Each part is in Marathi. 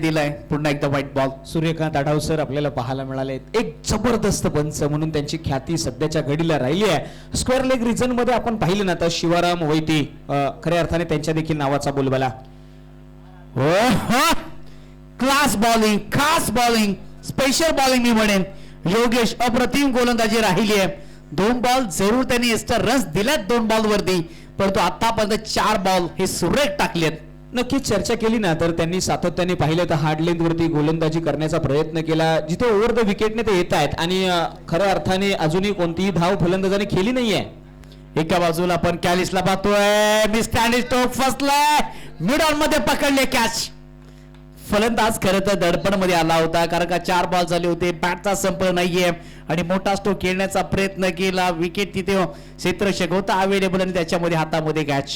दिलाय. पुन्हा एकदा व्हाईट बॉल सूर्यकांत आढावसर आपल्याला पाहायला मिळाले एक जबरदस्त पंच म्हणून त्यांची ख्याती सध्याच्या घडीला राहिली आहे. स्क्वेअर लेग रिजनमध्ये आपण पाहिलं ना तर शिवाराम वैती खऱ्या अर्थाने त्यांच्या देखील नावाचा बोलबाला. क्लास बॉलिंग खास बॉलिंग स्पेशल बॉलिंग मी म्हणेन. योगेश अप्रतिम गोलंदाजी राहिली आहे. दोन बॉल जरूर त्यांनी एक्स्ट्रा रन्स दिल्यात दोन बॉल वरती. परंतु आतापर्यंत चार बॉल हे सुरेख टाकलेत. नक्कीच चर्चा केली ना तर त्यांनी सातत्याने पाहिलं तर हार्ड लेंथ वरती गोलंदाजी करण्याचा प्रयत्न केला. जिथे ओव्हर द विकेटने ते येत आहेत. आणि खऱ्या अर्थाने अजूनही कोणतीही धाव फलंदाजाने केली नाहीये. एका बाजूला आपण कॅलिसला पाहतोय. मी स्टँडिश तो फसलाय. मिडमध्ये पकडले कॅच फलंदाज खरं तर दडपणमध्ये आला होता कारण का चार बॉल झाले होते. बॅटचा संप नाहीये. आणि मोठा स्टोक खेळण्याचा प्रयत्न केला. विकेट तिथे क्षेत्र होता अवेलेबल आणि त्याच्यामध्ये हातामध्ये कॅच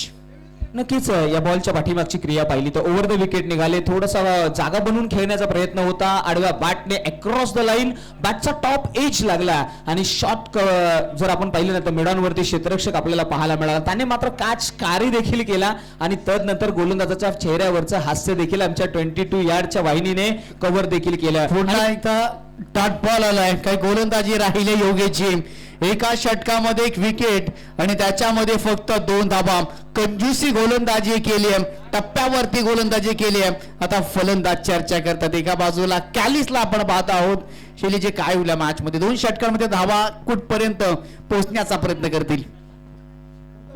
नक्कीच या बॉलच्या पाठीमागची क्रिया पाहिली तर ओव्हर द विकेट निघाले. थोडासा जागा बनवून खेळण्याचा प्रयत्न होता. आडव्या बॅटने अक्रॉस द लाईन बॅटचा टॉप एज लागला. आणि शॉट जर आपण पाहिलं ना तर मिडांवरती क्षेत्ररक्षक आपल्याला पाहायला मिळाला. त्याने मात्र कॅच कारी देखील केला. आणि तदनंतर गोलंदाजाच्या चेहऱ्यावरचं हास्य देखील आमच्या ट्वेंटी टू यार्डच्या वाहिनीने कव्हर देखील केलं. पुन्हा एकदा बॉल आलाय. काही गोलंदाजी राहिले योगेशजी. एका षटकामध्ये एक विकेट आणि त्याच्यामध्ये फक्त दोन धाबा कंजूसी गोलंदाजी केली आहे. टप्प्यावरती गोलंदाजी केली आहे. आता फलंदाज चर्चा करतात. एका बाजूला कॅलिसला आपण पाहत आहोत. शेली काय होईल मॅच मध्ये? दोन षटकांमध्ये धावा कुठपर्यंत पोहोचण्याचा प्रयत्न करतील?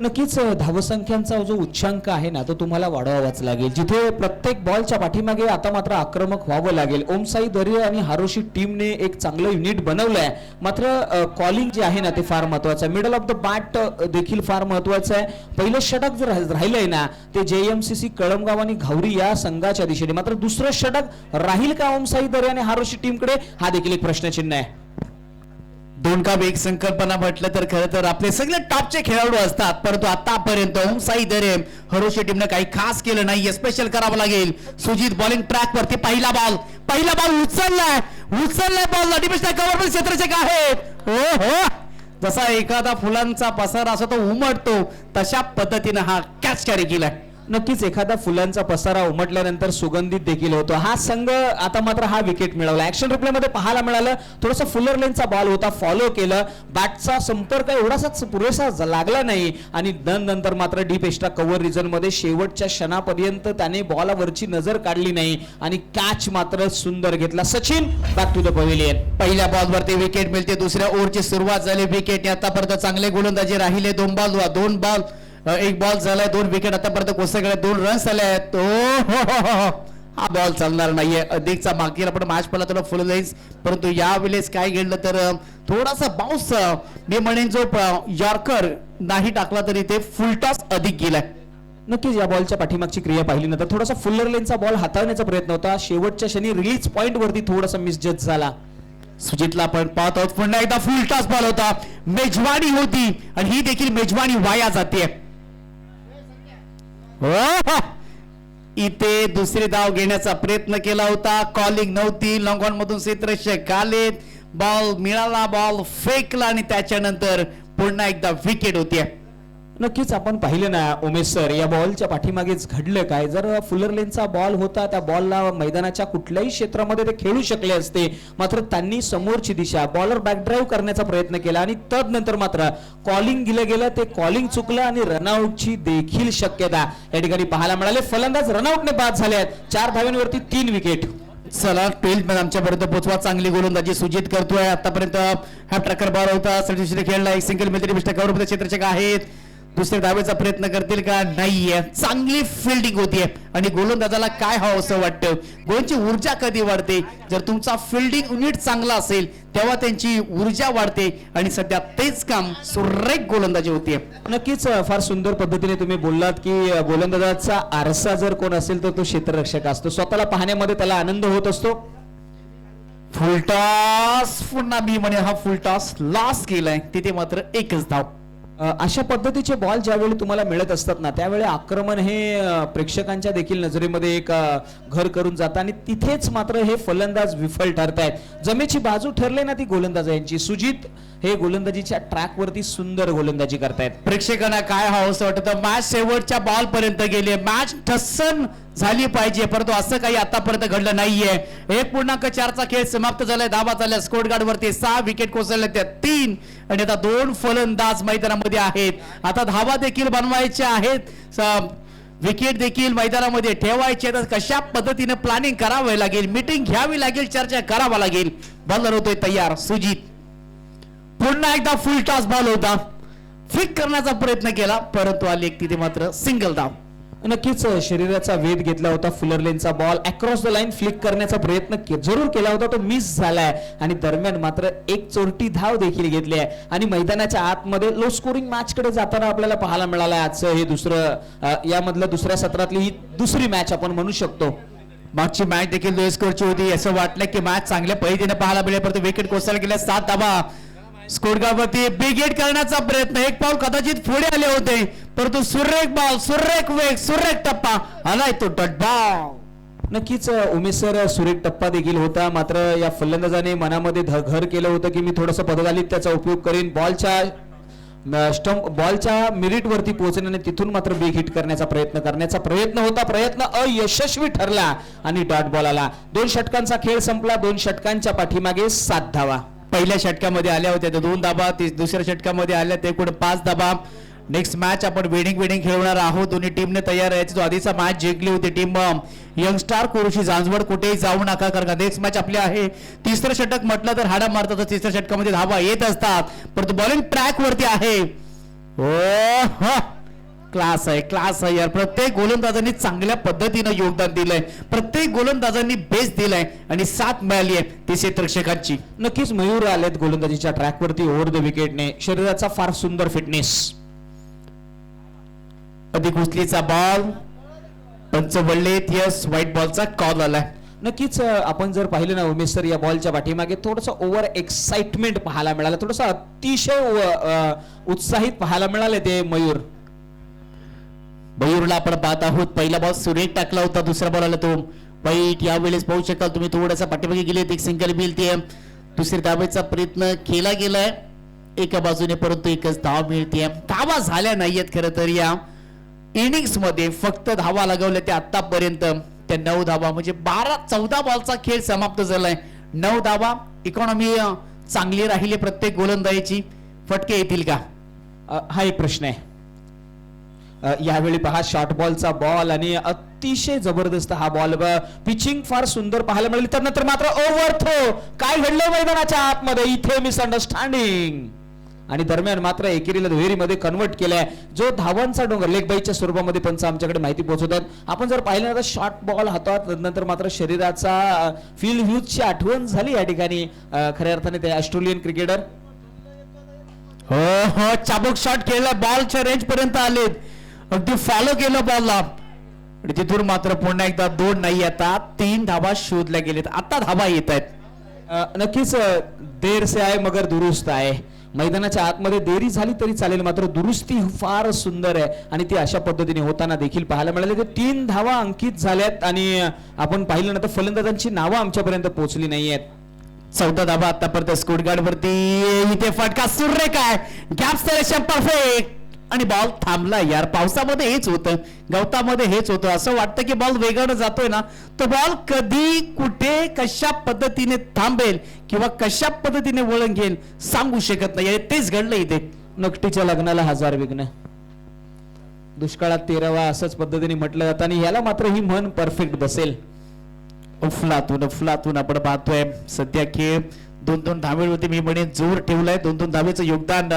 नक्कीच धावसंख्यांचा जो उच्चांक आहे ना तो तुम्हाला वाढवावाच लागेल. जिथे प्रत्येक बॉलच्या पाठीमागे आता मात्र आक्रमक व्हावं लागेल. ओमसाई दर्य आणि हारोशी टीमने एक चांगलं युनिट बनवलं आहे मात्र कॉलिंग जे आहे ना ते फार महत्वाचं आहे. मिडल ऑफ द बॅट देखील फार महत्वाचं आहे. पहिलं षटक जर राहिलंय ना ते जे एम सी सी कळमगाव आणि घावरी या संघाच्या दिशेने. मात्र दुसरं षटक राहील का ओमसाई दर्य आणि हारोशी टीमकडे? हा देखील एक प्रश्नचिन्ह आहे. दोन काम एक संकल्पना म्हटलं तर खरं तर आपले सगळे टॉपचे खेळाडू असतात परंतु आतापर्यंत ओम साई दरे हरोशी टीमनं काही खास केलं नाही स्पेशल करावं लागेल. सुजित बॉलिंग ट्रॅक वरती पहिला बॉल पहिला बॉल उचललाय. उचललाय बॉल अडिपेशना कव्हर पण क्षेत्रचक आहे. हो हो जसा एखादा फुलांचा पसारा असतो तो उमटतो तशा पद्धतीनं हा कॅच कॅरी केलाय. नक्कीच एखादा फुलांचा पसारा उमटल्यानंतर सुगंधित देखील होतो. हा संघ आता मात्र हा विकेट मिळवला. ऍक्शन रिप्ले मध्ये पाहायला मिळालं थोडासा फुलर लेनचा बॉल होता फॉलो केलं. बॅटचा संपर्क एवढासाच पुरेसा लागला नाही. आणि दन नंतर मात्र डीप एक्स्ट्रा कव्हर रिझनमध्ये शेवटच्या क्षणापर्यंत त्याने बॉलावरची नजर काढली नाही. आणि कॅच मात्र सुंदर घेतला. Sachin back to the pavilion पहिल्या बॉल वरती विकेट मिळते. दुसऱ्या ओव्हरची सुरुवात झाली. विकेट आतापर्यंत चांगले गोलंदाजी राहिले. दोन बॉल दोन बॉल एक बॉल झालाय दोन विकेट आतापर्यंत कोसळले दोन रन्स आले आहेत. ओ हो, हो, हो, हो. हा बॉल चालणार नाहीये. अधिकचा मागील आपण मॅच पडला थोडा फुल जाईल परंतु यावेळेस काय घडलं तर थोडासा बाउन्स मी म्हणेन जो यॉर्कर नाही टाकला तरी ते फुलटॉस अधिक गेलाय. नक्कीच या बॉलच्या पाठीमागची क्रिया पाहिली ना तर थोडासा फुल्लर लेनचा बॉल हाताळण्याचा प्रयत्न होता. शेवटच्या क्षणी रिलीज पॉइंट वरती थोडासा मिसजज झाला. सुजितला आपण पाहत. आहोत पुन्हा एकदा फुल टॉस बॉल होता. मेजवानी होती आणि ही देखील मेजवानी वाया जाते इथे दुसरी धाव घेण्याचा प्रयत्न केला होता. कॉलिंग नव्हती. लॉंगॉन मधून क्षेत्ररक्षक आलेत बॉल मिळाला. बॉल फेकला आणि त्याच्यानंतर पुन्हा एकदा विकेट होती. नक्कीच आपण पाहिलं ना उमेश सर या बॉलच्या पाठीमागेच घडलं काय? जर फुलर लेनचा बॉल होता त्या बॉलला मैदानाच्या कुठल्याही क्षेत्रामध्ये ते खेळू शकले असते. मात्र त्यांनी समोरची दिशा बॉलर बॅकड्राईव्ह करण्याचा प्रयत्न केला आणि तदनंतर मात्र कॉलिंग दिलं गेलं. ते कॉलिंग चुकलं आणि रनआउटची देखील शक्यता. या ठिकाणी पाहायला मिळाले फलंदाज रनआउटने बाद झाले आहेत. चार धाव्यांवरती तीन विकेट चला ट्वेल्थमध्ये आमच्यापर्यंत पोचवा चांगली गोलंदाजी सुजित करतोय. आतापर्यंत हा ट्रकर बॉल होता. खेळला. एक सिंगल मिळते मिस्टर क्षेत्रचक आहेत. दुसऱ्या धावेचा प्रयत्न करतील का? नाहीये. चांगली फिल्डिंग होतीये. आणि गोलंदाजाला काय हवं असं वाटतं? गोलची ऊर्जा कधी वाढते? जर तुमचा फिल्डिंग युनिट चांगला असेल तेव्हा त्यांची ऊर्जा वाढते. आणि सध्या तेच काम सुरेख गोलंदाजी होतीये. नक्कीच फार सुंदर पद्धतीने तुम्ही बोललात की गोलंदाजाचा आरसा जर कोण असेल तर तो क्षेत्ररक्षक असतो. स्वतःला पाहण्यामध्ये त्याला आनंद होत असतो. फुलटॉस पुन्हा मी म्हणे हा फुलटॉस लॉस केलाय. तिथे मात्र एकच धाव. अशा पद्धतीचे बॉल ज्यावेळी तुम्हाला मिळत असतात ना त्यावेळी आक्रमण हे प्रेक्षकांच्या देखील नजरेमध्ये एक घर करून जातं आणि तिथेच मात्र हे फलंदाज विफल ठरत आहेत जमेची बाजू ठरले ना ती गोलंदाज यांची? सुजित हे गोलंदाजीच्या ट्रॅकवरती सुंदर गोलंदाजी करतायत. प्रेक्षकांना काय हवं असं वाटतं? मॅच शेवटच्या बॉल पर्यंत गेली मॅच ठसन झाली पाहिजे. परंतु असं काही आतापर्यंत घडलं नाहीये. एक पूर्णांक चारचा खेळ समाप्त झालाय. धाबा झाल्या स्कोटगार्डवरती सहा विकेट कोसळल्या त्या तीन. आणि आता दोन फलंदाज मैदानामध्ये आहेत. आता धावा देखील बनवायच्या आहेत. विकेट देखील मैदानामध्ये ठेवायचे तर कशा पद्धतीने प्लॅनिंग करावं लागेल? मीटिंग घ्यावी लागेल चर्चा करावा लागेल. बॉलर होतोय तयार. सुजित. पुन्हा एकदा फुल टॉस बॉल होता. फिक करण्याचा प्रयत्न केला. परंतु आली एक तिथे मात्र सिंगल धाव नक्कीच शरीराचा वेध घेतला होता फुलरलेनचा ball across the line flick करण्याचा प्रयत्न के- जरूर केला होता तो मिस झालाय. आणि दरम्यान मात्र एक चोरटी धाव देखील घेतली आहे. आणि मैदानाच्या आतमध्ये लो स्कोरिंग मॅच कडे जाताना आपल्याला पाहायला मिळालं आजचं हे दुसरं यामधलं दुसऱ्या सत्रातली ही दुसरी मॅच आपण म्हणू शकतो. मागची मॅच देखील लो स्कोरची होती. असं वाटलं की मॅच चांगल्या पद्धतीने पाहायला मिळेल परंतु विकेट कोसळला गेल्या सात धावा. स्कोडगावरती बिग हिट करण्याचा प्रयत्न. एक पाऊल कदाचित पुढे आले होते परंतु सुरेख बॉल सुरेख वेग सुरेख टप्पा आलाय तो डटबाव नक्कीच उमेश सर सुरेख टप्पा देखील होता. मात्र या फलंदाजाने मनामध्ये ध- घर केलं होतं की मी थोडंसं पदगालीत त्याचा उपयोग करीन. बॉलच्या स्टंप बॉलच्या मिरिट वरती पोहोचण्याने तिथून मात्र बिग हिट करण्याचा प्रयत्न करण्याचा प्रयत्न होता. प्रयत्न अयशस्वी ठरला आणि डॉट बॉल आला. दोन षटकांचा खेळ संपला. दोन षटकांच्या पाठीमागे सात धावा. पहिल्या षटकामध्ये आल्या होत्या त्या दोन धाबा दुसऱ्या षटकामध्ये आल्या ते एकूण पाच धाबा नेक्स्ट मॅच आपण वेडिंग वेडिंग खेळवणार आहोत. दोन्ही टीमने तयार आहे. जो आधीचा मॅच जिंकली होती टीम यंगस्टार कुरुशी जांजवड. कुठेही जाऊ नका कारण का नेक्स्ट मॅच आपली आहे. तिसरं षटक म्हटलं तर हाडा मारतात तिसऱ्या षटकामध्ये धावा येत असतात. परंतु बॉलिंग ट्रॅक वरती आहे. ओ क्लास आहे क्लास आहे यार. प्रत्येक गोलंदाजांनी चांगल्या पद्धतीनं योगदान दिलंय. प्रत्येक गोलंदाजांनी बेस दिलाय आणि साथ मिळाली आहे ती क्षेत्रक्षकांची नक्कीच मयूर आलेत गोलंदाजीच्या ट्रॅकवरती ओव्हर द विकेटने शरीराचा फार सुंदर फिटनेस अधिक उचलीचा बॉल पंचवल्लेत यस व्हाईट बॉलचा कॉल आलाय. नक्कीच आपण जर पाहिलं ना उमेश सर या बॉलच्या पाठीमागे थोडस ओव्हर एक्साइटमेंट पाहायला मिळालं. थोडस अतिशय उत्साहित पाहायला मिळाले ते मयूर. मयूरला आपण पाहत आहोत. पहिला बॉल सुरेख टाकला होता दुसरा बॉल आला तो. वाईट यावेळेस पाहू शकाल तुम्ही थोडासा पाठीमागे गेले एक सिंगल मिळते. दुसरी धावेचा प्रयत्न केला गेलाय. एका बाजूने परंतु एकच धाव मिळते. धावा झाल्या नाहीयेत खरं तर या इनिंग्समध्ये. फक्त धावा लागवल्या त्या आतापर्यंत त्या नऊ धावा म्हणजे बारा चौदा बॉलचा खेळ समाप्त झालाय. नऊ धावा इकॉनॉमी चांगली राहिली प्रत्येक गोलंदाजीची. फटके येतील का? हा एक प्रश्न आहे. यावेळी पहा शॉर्ट बॉलचा बॉल आणि अतिशय जबरदस्त हा बॉल पिचिंग फार सुंदर पाहायला मिळाली. त्यानंतर मात्र ओव्हर थ्रो काय घडलं मैदानाच्या आतमध्ये? इथे मिसअंडरस्टँडिंग आणि दरम्यान मात्र एकेरीला दुहेरीमध्ये कन्वर्ट केलाय. जो धावांचा डोंगर लेगबाईच्या स्वरूपामध्ये पंच आमच्याकडे माहिती पोहोचवतात. आपण जर पाहिलं तर शॉर्ट बॉल हातात नंतर मात्र शरीराचा फील ह्यूजची आठवण झाली या ठिकाणी. खऱ्या अर्थाने ते ऑस्ट्रेलियन क्रिकेटर हो हो चाबूक शॉट केला. बॉलच्या रेंज पर्यंत आलेत. अगदी फॉलो केलं बॉलला तिथून मात्र पुन्हा एकदा दोन नाही आता तीन धावा शोधल्या गेलेत. आता धावा येत आहेत. नक्कीच देर से आहे मगर दुरुस्त आहे मैदानाच्या आतमध्ये देरी झाली तरी चालेल मात्र दुरुस्ती फार सुंदर आहे. आणि ती अशा पद्धतीने होताना देखील पाहायला मिळाले. ते तीन धावा अंकित झाल्यात आणि आपण पाहिलं ना तर फलंदाजांची नावं आमच्यापर्यंत पोहोचली नाहीयेत चौथा धावा आतापर्यंत स्कोट गार्ड वरती इथे फटका सुर्रे काय गॅप सेलेक्शन परफेक्ट आणि बॉल थांबला यार. पावसामध्ये हेच होतं. गवतामध्ये हेच होतं. असं वाटतं की बॉल वेगानं जातोय ना. तो बॉल कधी कुठे कशा पद्धतीने थांबेल किंवा कशा पद्धतीने वळण घेईल सांगू शकत नाही. तेच घडलं इथे. नकटीच्या लग्नाला हजार विघ्न. दुष्काळात तेरावा असंच पद्धतीने म्हटलं जातं आणि याला मात्र ही म्हण परफेक्ट बसेल. उफलातून उफलातून आपण पाहतोय. सध्या खेळ दोन दोन धावेवरती मी म्हणे जोर ठेवलाय. दोन दोन धावेचं योगदान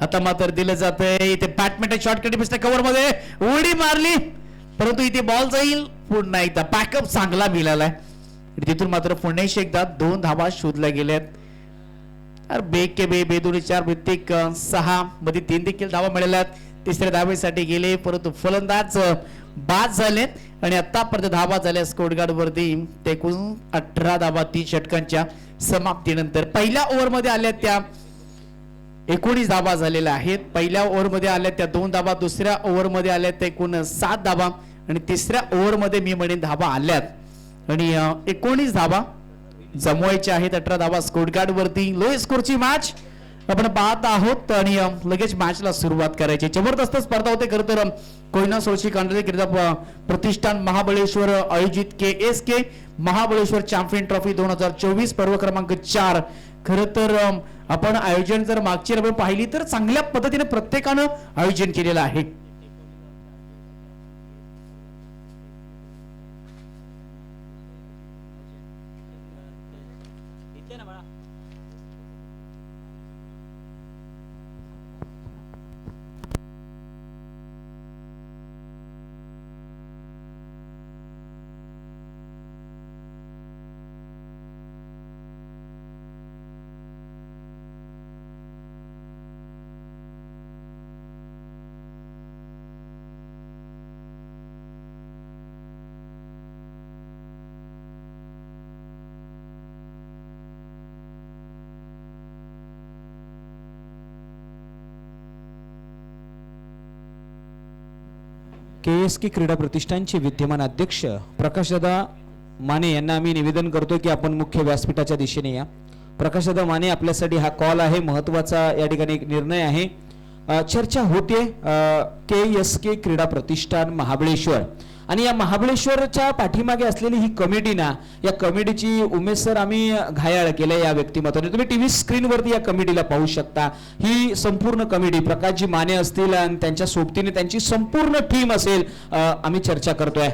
आता मात्र दिलं जात आहे इथे बॅटमॅन शॉर्टकट मिस्टर कव्हरमध्ये उडी मारली. परंतु इथे बॉल जाईल. पुन्हा एकदा बॅकअप चांगला मिळालाय. तिथून मात्र पुन्हा एकदा दोन धावा शोधल्या गेल्यात. अरे बे के बे बे चार प्रत्येक सहा मध्ये तीन देखील धावा मिळाल्यात. तिसऱ्या धावेसाठी गेले परंतु फलंदाज बाद झालेत आणि आतापर्यंत धावा झाल्या स्कोरगार्ड वरती ते एकूण अठरा धावा तीन षटकांच्या समाप्तीनंतर. पहिल्या ओव्हरमध्ये आल्या त्या. एकोणीस धाबा झालेल्या आहेत पहिल्या ओव्हरमध्ये आल्या त्या दोन धाबा दुसऱ्या ओव्हरमध्ये आल्या त्या एकूण सात धाबा आणि तिसऱ्या ओव्हरमध्ये मी म्हणेन धाबा आल्यात. आणि एकोणीस धाबा जमवायच्या आहेत. अठरा धाबा स्कोर्ट गार्ड वरती लो स्कोरची मॅच आपण पाहत आहोत आणि लगेच मॅचला सुरुवात करायची. जबरदस्त स्पर्धा होते खरं तर कोयना सोळशी कांडले क्रीडा प्रतिष्ठान महाबळेश्वर आयोजित K S K Mahabaleshwar champion trophy दोन हजार चोवीस पर्व क्रमांक चार. खरं तर आपण आयोजन जर मागची आपण पाहिली तर चांगल्या पद्धतीने प्रत्येकानं आयोजन केलेलं आहे. के एस के क्रीडा प्रतिष्ठानचे विद्यमान अध्यक्ष प्रकाशदादा माने यांना आम्ही निवेदन करतो की आपण मुख्य व्यासपीठाच्या दिशेने या. प्रकाशदादा माने आपल्यासाठी हा कॉल आहे. महत्त्वाचा या ठिकाणी एक निर्णय आहे. चर्चा होते के एस के क्रीडा प्रतिष्ठान महाबळेश्वर. आणि या महाबळेश्वरच्या पाठीमागे असलेली ही कमिटी ना या कमिटीची उमेद सर आम्ही घायाळ केलं या व्यक्तिमत्वाने. तुम्ही टी व्ही स्क्रीनवरती या कमिटीला पाहू शकता. ही संपूर्ण कमिटी प्रकाशजी माने असतील आणि त्यांच्या सोबतीने त्यांची संपूर्ण टीम असेल आम्ही चर्चा करतोय.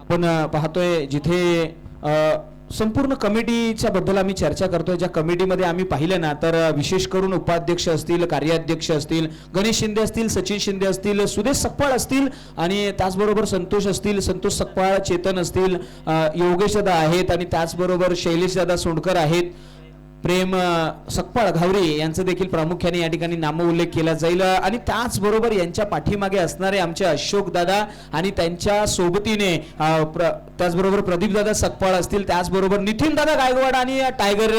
आपण पाहतोय जिथे संपूर्ण कमिटीच्या बद्दल आम्ही चर्चा करतोय. ज्या कमिटीमध्ये आम्ही पाहिलं ना तर विशेष करून उपाध्यक्ष असतील कार्याध्यक्ष असतील गणेश शिंदे असतील सचिन शिंदे असतील सुदेश सकपाळ असतील आणि त्याचबरोबर संतोष असतील संतोष सकपाळ चेतन असतील योगेश दादा आहेत आणि त्याचबरोबर शैलेश दादा सोंडकर आहेत. प्रेम सकपाळ घावरे यांचं देखील प्रामुख्याने या ठिकाणी नाम उल्लेख केला जाईल. आणि त्याचबरोबर यांच्या पाठीमागे असणारे आमचे अशोक दादा आणि त्यांच्या सोबतीने प्र- त्याचबरोबर प्रदीप दादा सकपाळ असतील त्याचबरोबर नितीन दादा गायकवाड आणि टायगर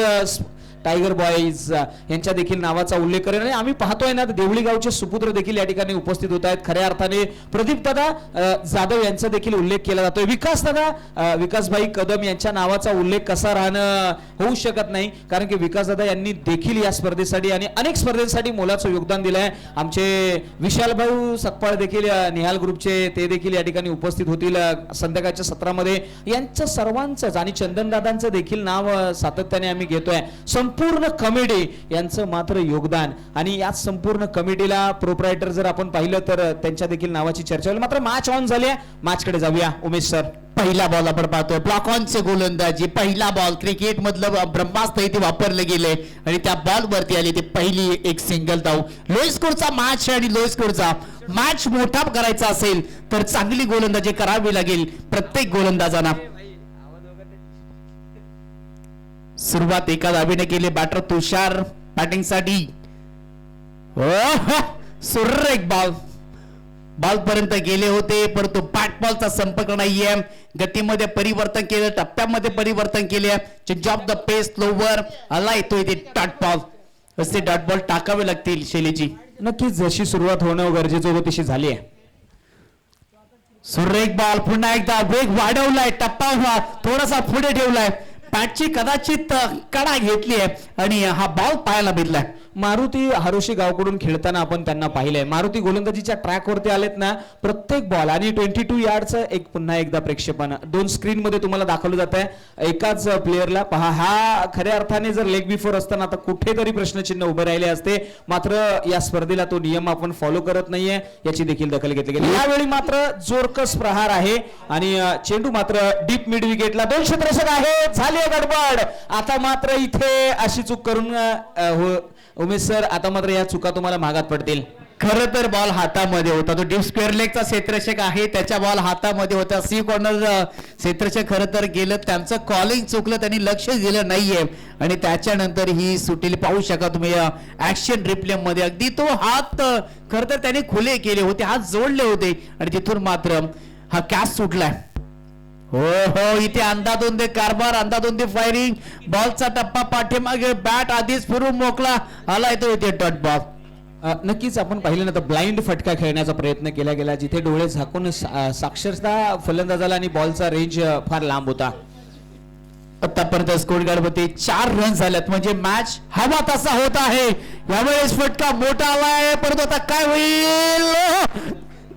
टायगर बॉईज यांच्या देखील नावाचा उल्लेख करेल. आणि आम्ही पाहतोय ना देवळी गावचे सुपुत्र देखील या ठिकाणी उपस्थित होत आहेत. खऱ्या अर्थाने प्रदीप दादा जाधव यांचा देखील उल्लेख केला जातोय. विकास दादा विकासभाई कदम यांच्या नावाचा उल्लेख कसा राहणं होऊ शकत नाही. कारण की विकास दादा यांनी देखील या स्पर्धेसाठी आणि अनेक स्पर्धेसाठी मोलाचं योगदान दिलं आहे आमचे विशालभाऊ सकपाळ देखील निहाल ग्रुपचे ते देखील या ठिकाणी उपस्थित होतील संध्याकाळच्या सत्रामध्ये. यांचं सर्वांचंच आणि चंदन दादांचं देखील नाव सातत्याने आम्ही घेतोय. संपूर्ण कमिटी यांचं मात्र योगदान. आणि या संपूर्ण कमिटीला प्रोप्रायटर जर आपण पाहिलं तर त्यांच्या देखील नावाची चर्चा होईल. मात्र मॅच ऑन झाली आहे. मॅचकडे जाऊया. उमेश सर पहिला बॉल आपण पाहतोय. ब्लॉक ऑनचे गोलंदाजी पहिला बॉल क्रिकेट मधलं ब्रह्मास्त्र इथे वापरलं गेलंय आणि त्या बॉल वरती आली ते पहिली एक सिंगल धाव लो स्कोरचा मॅच आणि लो स्कोरचा मॅच मोठा करायचा असेल तर चांगली गोलंदाजी करावी लागेल प्रत्येक गोलंदाजांना सुरुवात एका धाबीने केली बॅटर तुषार बॅटिंगसाठी सुर्र एक बॉल बॉल पर्यंत गेले होते परंतु बॅट बॉलचा संपर्क नाहीये. गतीमध्ये परिवर्तन केलं टप्प्यामध्ये परिवर्तन केले. Change of the pace lower आला येतो इथे डॉट बॉल असे डॉट बॉल टाकावे लागतील शैलीची नक्कीच जशी सुरुवात होणं गरजेचं होतं तशी झाली आहे. सुरेख बॉल पुन्हा एकदा वेग वाढवलाय टप्पा हुआ थोडासा पुढे ठेवलाय. पॅटची कदाचित कडा घेतली आहे आणि हा बॉल पायाला भिडलाय मारुती हरोशी गावकडून खेळताना आपण त्यांना पाहिलंय. मारुती गोलंदाजीच्या ट्रॅकवरती आलेत ना प्रत्येक बॉल आणि ट्वेंटी टू यार्डचं एक पुन्हा एकदा प्रेक्षेपण. दोन स्क्रीन मध्ये तुम्हाला दाखवलं जात आहे एकाच प्लेअरला पहा हा खऱ्या अर्थाने जर लेग बिफोर असताना आता कुठेतरी प्रश्नचिन्ह उभे राहिले असते. मात्र या स्पर्धेला तो नियम आपण फॉलो करत नाहीये. याची देखील दखल घेतली गेली. यावेळी मात्र जोरकस प्रहार आहे. आणि चेंडू मात्र डीप मिड विकेटला दोन क्षेत्रक्षक आहे. झाली गडबड. आता मात्र इथे अशी चूक करून हो- उमेश सर आता मात्र या चुका तुम्हाला महागात पडतील. खरं तर बॉल हातामध्ये होता. तो डीप स्क्वेअर लेगचा क्षेत्ररक्षक आहे. त्याच्या बॉल हातामध्ये होता. सी कॉर्नर क्षेत्ररक्षक खरं तर गेलं. त्यांचं कॉलिंग चुकलं. त्यांनी लक्ष दिलं नाहीये. आणि त्याच्यानंतर ही सुटील पाहू शका तुम्ही ऍक्शन रिप्ले मध्ये. अगदी तो हात खरं तर त्याने खुले केले होते. हात जोडले होते. आणि तिथून मात्र हा कॅच सुटलाय. हो हो इथे अंदाधुंदे कारभार अंदाधुंदे फायरिंग बॉलचा टप्पा पाठीमागे बॅट आधीच फिरून मोकळा आला येतो इथे डॉट बॉल नक्कीच आपण पाहिलं ना तर ब्लाइंड फटका खेळण्याचा प्रयत्न केला गेला जिथे डोळे झाकून साक्षरता फलंदाजाला आणि बॉलचा रेंज फार लांब होता. आतापर्यंत स्कोरमध्ये चार रन झाल्यात. म्हणजे मॅच हवा तसा होत आहे. यावेळेस फटका मोठा आलाय. परंतु आता काय होईल?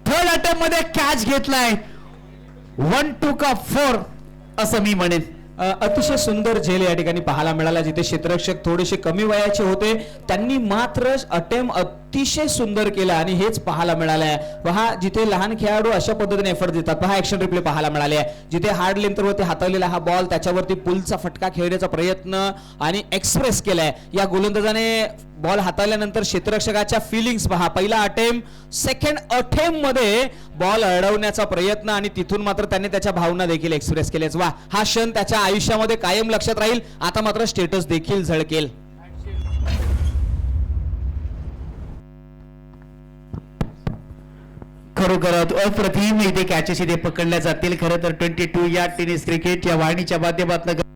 थर्ड अटेम्प्टमध्ये कॅच घेतलाय. वन टू का फोर असं मी म्हणेन. अतिशय सुंदर झेल या ठिकाणी पाहायला मिळाला जिथे क्षेत्ररक्षक थोडेसे कमी वयाचे होते. त्यांनी मात्र अटेम अतिशय सुंदर केला आणि हेच पाहायला मिळालं आहे. पहा जिथे लहान खेळाडू अशा पद्धतीने एफर्ट देतात. पहा ऍक्शन रिप्ले पाहायला मिळाले आहे. जिथे हार्ड लेंथवरती हाताळलेला हा बॉल त्याच्यावरती पुलचा फटका खेळण्याचा प्रयत्न आणि एक्सप्रेस केलाय या गोलंदाजाने बॉल हाताळल्यानंतर क्षेत्ररक्षकाच्या फिलिंग्स पहा. पहिला अटेम्प सेकंड अटेम्पमध्ये बॉल अडवण्याचा प्रयत्न आणि तिथून मात्र त्याने त्याच्या भावना देखील एक्सप्रेस केल्याच वा हा क्षण त्याच्या आयुष्यामध्ये कायम लक्षात राहील. आता मात्र स्टेटस देखील झळकेल. खरोखर अप्रतिम इथे कॅचेस इथे पकडल्या जातील. खरं तर ट्वेंटी टू या टेनिस क्रिकेट या वाहिनीच्या माध्यमातून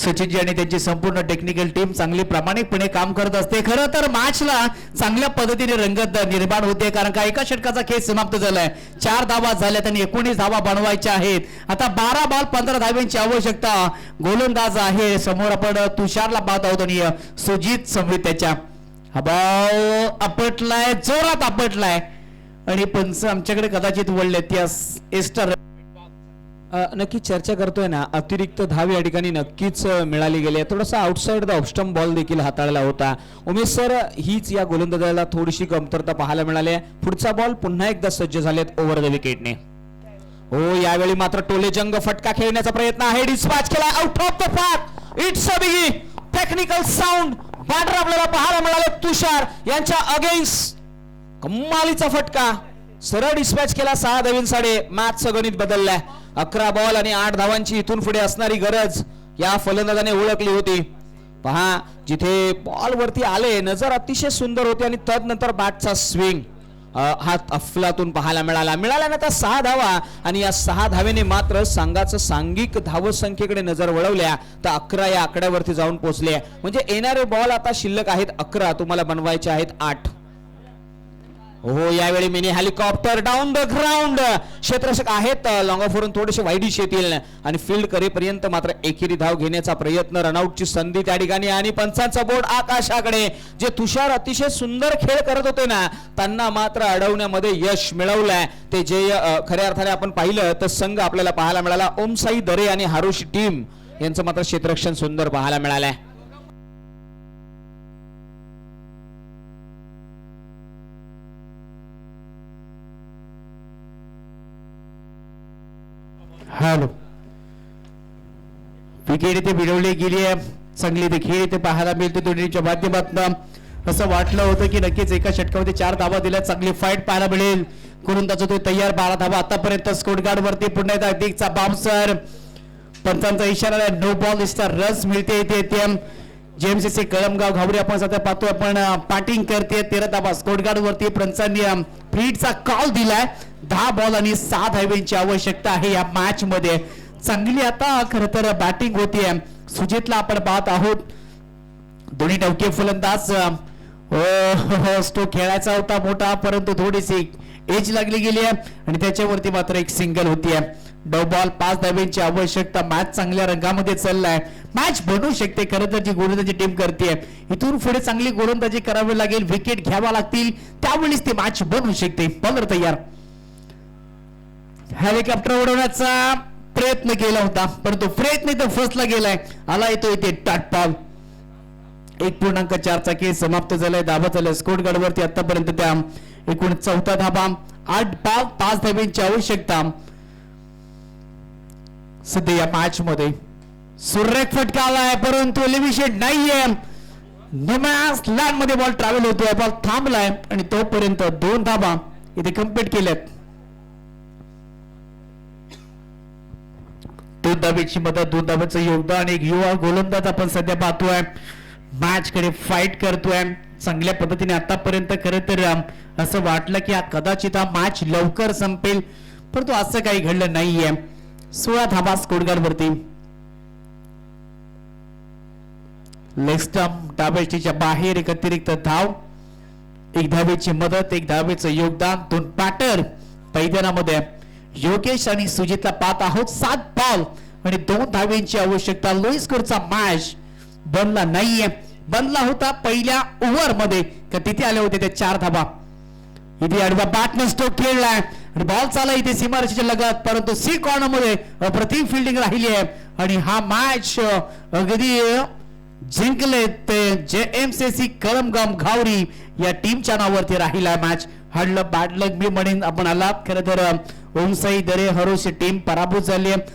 सचिनजी आणि त्यांची संपूर्ण टेक्निकल टीम चांगली प्रामाणिकपणे काम करत असते. खरं तर मॅचला चांगल्या पद्धतीने रंगत निर्माण होते कारण का एका षटकाचा खेळ समाप्त झालाय. चार धावा झाल्यात आणि एकोणीस धावा बनवायच्या आहेत. आता बारा बॉल पंधरा धाव्यांची आवश्यकता गोलंदाज आहे. समोर आपण तुषारला पाहत आहोत आणि सुजित संवित त्याच्या. हा आपटलाय जोरात आपटलाय. आणि पंच आमच्याकडे कदाचित वळले त्या एस्टर नक्की चर्चा करतोय ना अतिरिक्त धाव या ठिकाणी नक्कीच मिळाली गेली आहे. थोडासा आउटसाइड द ऑप्स्टम बॉल देखील हाताळला होता. उमेश सर हीच या गोलंदाजाला थोडीशी कमतरता पाहायला मिळाली आहे. पुढचा बॉल पुन्हा एकदा सज्ज झालेत ओव्हर द विकेटने हो यावेळी मात्र टोले जंग फटका खेळण्याचा प्रयत्न आहे. डिस्पॅच केला out of the path it's a biggie technical sound batter आपल्याला पाहायला मिळाले. तुषार यांच्या अगेन्स्ट कम्मालीचा फटका. सरळ डिस्पॅच केला सहा धावींसाडे मॅचचं गणित बदललाय. अकरा बॉल आणि आठ धावांची इथून पुढे असणारी गरज या फलंदाजाने ओळखली होती. पहा जिथे बॉल वरती आले नजर अतिशय सुंदर होती आणि तदनंतर बॅटचा स्विंग हा अफलातून पाहायला मिळाला. मिळाला ना त्या सहा धावा आणि या सहा धावेने मात्र संघाचं सांघिक धावसंख्येकडे नजर वळवल्या तर अकरा या आकड्यावरती जाऊन पोहोचले. म्हणजे येणारे बॉल आता शिल्लक आहेत अकरा. तुम्हाला बनवायचे आहेत आठ. हो यावेळी mini helicopter down the ground क्षेत्ररक्षक आहेत लॉंग ऑफवरून थोडेसे वाईडिश येतील आणि फील्ड करेपर्यंत मात्र एकेरी धाव घेण्याचा प्रयत्न. रनआउटची संधी त्या ठिकाणी आणि पंचांचा बोर्ड आकाशाकडे. जे तुषार अतिशय सुंदर खेळ करत होते ना त्यांना मात्र अडवण्यामध्ये यश मिळवलंय. ते जे खऱ्या अर्थाने आपण पाहिलं तर संघ आपल्याला पाहायला मिळाला. ओमसाई दरे आणि हारोशी टीम यांचं मात्र क्षेत्ररक्षण सुंदर पाहायला मिळालंय. हॅलो. विकेट इथे मिळवली गेली आहे. चांगली इथे खेळ इथे पाहायला मिळते दोन्हीच्या माध्यमातून. असं वाटलं होतं की नक्कीच एका षटकामध्ये चार धावा दिल्या चांगली फाईट पाहायला मिळेल. करून त्याचा तो तयार. बारा धावा आतापर्यंत स्कोर गार्ड वरती पुन्हा एकदा अधिकचा बाउन्सर पंचांचा इशारा नो बॉल इस्टा रस मिळते इथे जेएमसीसी कळमगाव घावरी आपण सध्या पाहतोय. आपण बॅटिंग करते. तेरा धावा स्कोर गार्ड वरती पंचांनी फ्रीडचा कॉल दिलाय. दहा बॉल आणि सहा धाव्यांची आवश्यकता आहे या मॅच मध्ये. चांगली आता खर तर बॅटिंग होतीये. सुजितला आपण पाहत आहोत. दोन्ही टवके फलंदाज. हो, हो, हो, तो खेळायचा होता मोठा परंतु थोडीशी एज लागली गेली आहे. आणि त्याच्यावरती मात्र एक सिंगल होतीये. डव बॉल पाच धाव्यांची आवश्यकता. मॅच चांगल्या रंगामध्ये चाललाय. मॅच बनवू शकते खरं तर जी गोलंदाजी टीम करते इथून पुढे चांगली गोलंदाजी करावी लागेल विकेट घ्यावा लागतील. त्यावेळीच ती मॅच बनू शकते. बॉलर तयार. हेलिकॉप्टर उडवण्याचा प्रयत्न केला होता परंतु प्रयत्न इथं फसला गेलाय. आला येतो इथे टाटपाव एक पूर्णांक चारचा चाकी समाप्त झालाय धाबा झालाय. स्कोटगडवरती आतापर्यंत त्या एकूण चौथा धाबा. आठ पाव पाच धाब्यांची आवश्यकता. सध्या या मॅच मध्ये सुरेख फटका आलाय परंतु लिमिशेड नाहीये. निमास लॅनमध्ये बॉल ट्रॅव्हल होतोय. बॉल थांबलाय आणि तोपर्यंत दोन धाबा इथे कंप्लीट केल्यात दोन धाब्याची मदत दोन धाब्याचं योगदान एक युवा गोलंदाज आपण सध्या पाहतोय. मॅच कडे फाईट करतोय. चांगल्या पद्धतीने आतापर्यंत खरं तर असं वाटलं की कदाचित हा मॅच लवकर संपेल. परंतु असं काही घडलं नाहीये. सोळा धाबा स्कोरगार्ड वरती लेग स्टंप बाहेर एक अतिरिक्त धाव. एक धावेची मदत एक धावेचं योगदान. दोन पॅटर मैदानामध्ये योगेश आणि सुजितला पाहत आहोत. सात बॉल आणि दोन धावेंची आवश्यकता. लोईस स्कोरचा मॅच बनला नाहीये. बनला होता पहिल्या ओव्हरमध्ये. का तिथे आले होते ते चार धाबा इथे आडवा बॅटने स्ट्रोक खेळलाय. आणि बॉल चाला इथे सीमारशीच्या लगत. परंतु सी कॉर्नरमध्ये अप्रतिम फिल्डिंग राहिली आहे. आणि हा मॅच अगदी जिंकले ते जे एम सी सी कलमगाम घावरी या टीमच्या नावावरती राहिला मॅच हडलं बॅड मी म्हणेन आपण आला खरं तर ओमसाई दरे हरोशी टीम पराभूत झाली आहे